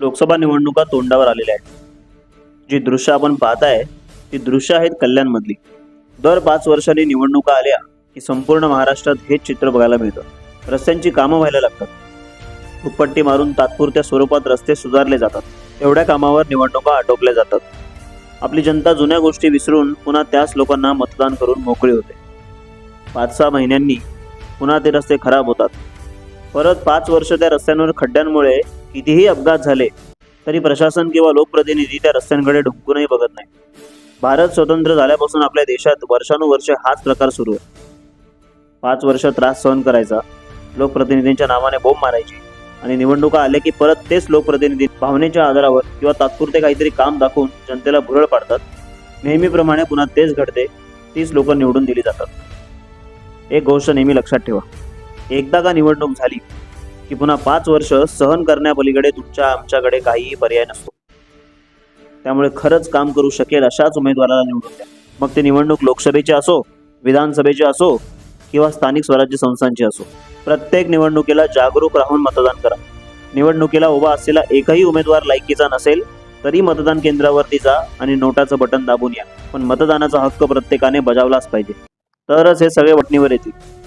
लोकसभा निवडणुका तोंडावर आलेल्या आहेत. जी दृश्य आपण पाहताय ती दृश्य आहेत कल्याणमधली. दर पाच वर्षांनी निवडणुका आल्या की संपूर्ण महाराष्ट्रात हेच चित्र बघायला मिळतं. रस्त्यांची कामं व्हायला लागतात. दुपट्टी मारून तात्पुरत्या स्वरूपात रस्ते सुधारले जातात. एवढ्या कामावर निवडणुका आटोपल्या जातात. आपली जनता जुन्या गोष्टी विसरून पुन्हा त्याच लोकांना मतदान करून मोकळी होते. पाच सहा महिन्यांनी पुन्हा ते रस्ते खराब होतात. परत पाच वर्ष त्या रस्त्यांवर खड्ड्यांमुळे कितीही अपघात झाले तरी प्रशासन किंवा लोकप्रतिनिधी त्या रस्त्यांकडे ढुंकूनही बघत नाही. भारत स्वतंत्र झाल्यापासून आपल्या देशात वर्षानुवर्षे हाच प्रकार सुरू आहे. पाच वर्ष त्रास सहन करायचा लोकप्रतिनिधींच्या नावाने बोंब मारायची आणि निवडणुका आल्या की परत तेच लोकप्रतिनिधी भावनेच्या आधारावर किंवा तात्पुरते काहीतरी काम दाखवून जनतेला भुरळ पाडतात. नेहमीप्रमाणे पुन्हा तेच घडते तीच लोक निवडून दिली जातात. एक गोष्ट नेहमी लक्षात ठेवा. एकदा का निवडणूक झाली की पुन्हा पाच वर्ष सहन करण्यापलीकडे तुमच्या आमच्याकडे काहीही पर्याय नसतो. त्यामुळे खरंच काम करू शकेल अशाच उमेदवाराला निवडून द्या. मग ते निवडणूक लोकसभेची असो विधानसभेची असो किंवा स्थानिक स्वराज्य संस्थांची असो प्रत्येक निवडणुकीला जागरूक राहून मतदान करा. निवडणुकीला उभा असलेला एकही उमेदवार लायकीचा नसेल तरी मतदान केंद्रावरती जा आणि नोटाचं बटन दाबून या. पण मतदानाचा हक्क प्रत्येकाने बजावलाच पाहिजे. तरच हे सगळे वटणीवर येतील.